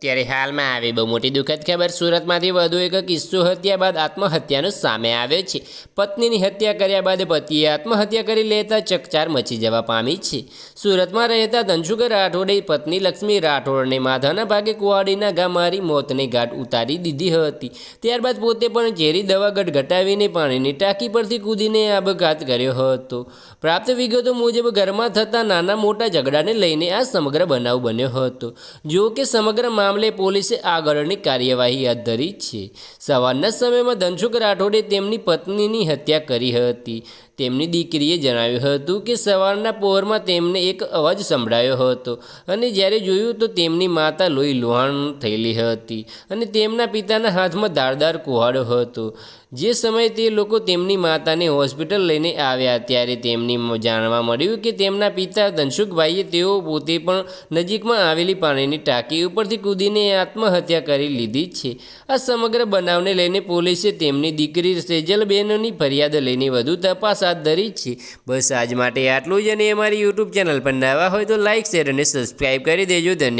ત્યારે હાલમાં આવી બહુ મોટી દુઃખદ ખબર સુરતમાંથી વધુ એક કિસ્સો હત્યા બાદ આત્મહત્યાનો સામે આવ્યો છે. પત્નીની હત્યા કર્યા બાદ પતિએ આત્મહત્યા કરી લેતા ચકચાર મચી જવા પામી છે. સુરતમાં રહેતા ધનસુખ રાઠોડે પત્ની લક્ષ્મી રાઠોડને માથાના ભાગે કુવાડીના ઘા મારી મોતને ઘાટ ઉતારી દીધી હતી. ત્યારબાદ પોતે પણ ઝેરી દવા ગટગટાવીને પાણીની ટાંકી પરથી કૂદીને આપઘાત કર્યો હતો. પ્રાપ્ત વિગતો મુજબ ઘરમાં થતા નાના મોટા ઝઘડાને લઈને આ સમગ્ર બનાવ બન્યો હતો. જો કે સમગ્ર મામલે પોલીસે આગળની કાર્યવાહી હાથ ધરી છે. સવારના સમયમાં ધનસુખ રાઠોડે તેમની પત્નીની હત્યા કરી હતી. તેમની દીકરીએ જણાવ્યું હતું કે સવારના પહોરમાં તેમને એક અવાજ સંભળાયો હતો અને જ્યારે જોયું તો તેમની માતા લોહી લુહાણ થયેલી હતી અને તેમના પિતાના હાથમાં ધારદાર કુહાડો હતો. જે સમયે તે લોકો તેમની માતાને હોસ્પિટલ લઈને આવ્યા ત્યારે તેમની જાણવા મળ્યું કે તેમના પિતા ધનસુખભાઈએ તેઓ પોતે પણ નજીકમાં આવેલી પાણીની ટાંકી ઉપરથી કૂદીને આત્મહત્યા કરી લીધી છે. આ સમગ્ર બનાવને લઈને પોલીસે તેમની દીકરી સેજલબેનની ફરિયાદ લઈને વધુ તપાસ હાથ ધરી છે. બસ આજ માટે આટલું જ અને અમારી યુટ્યુબ ચેનલ પર નવા હોય તો લાઇક શેર અને સબસ્ક્રાઈબ કરી દેજો. ધન્યવાદ.